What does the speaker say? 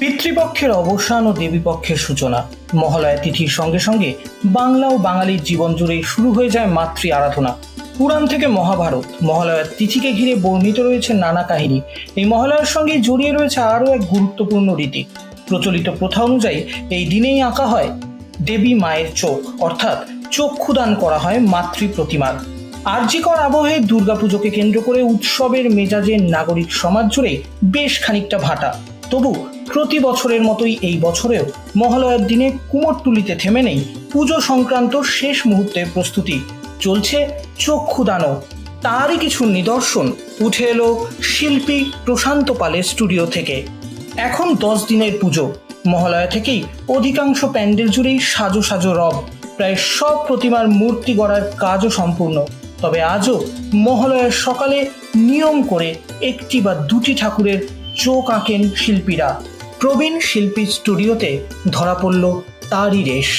পিতৃপক্ষের অবসান ও দেবীপক্ষের সূচনা। মহালয়া তিথির সঙ্গে সঙ্গে বাংলা ও বাঙালির জীবন জুড়ে শুরু হয়ে যায় মাতৃ আরাধনা। পুরাণ থেকে মহাভারত। মহালয়ার তিথিকে ঘিরে বর্ণিত রয়েছে নানা কাহিনী। এই মহালয়ার সঙ্গে জড়িয়ে রয়েছে আরও এক গুরুত্বপূর্ণ রীতি। প্রচলিত প্রথা অনুযায়ী এই দিনেই আঁকা হয় দেবী মায়ের চোখ, অর্থাৎ চক্ষুদান করা হয় মাতৃ প্রতিমার। আর্যিকর আবহে দুর্গাপুজোকে কেন্দ্র করে উৎসবের মেজাজের নাগরিক সমাজ জুড়ে বেশ খানিকটা ভাটা। তবু প্রতি বছরের মতোই এই বছরেও মহালয়ার দিনে কুমোরটুলিতে থেমে নেই পুজো সংক্রান্ত শেষ মুহূর্তের প্রস্তুতি। চলছে চক্ষুদানও তারই কিছু নিদর্শন। উঠে এলো শিল্পী প্রশান্ত পালের স্টুডিও থেকে। এখন দশ দিনের পুজো। মহালয়া থেকেই অধিকাংশ প্যান্ডেল জুড়েই সাজো সাজো রব। প্রায় সব প্রতিমার মূর্তি গড়ার কাজও সম্পূর্ণ। তবে আজও মহালয়ার সকালে নিয়ম করে একটি বা দুটি ঠাকুরের চোখ আঁকেন শিল্পীরা। প্রবীণ শিল্পী স্টুডিওতে ধরা পড়ল তারই রেশ।